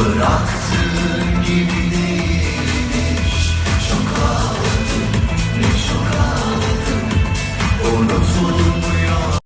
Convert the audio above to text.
Bıraktığın gibi değilmiş Çok ağladım, ne çok ağladım Unutuldum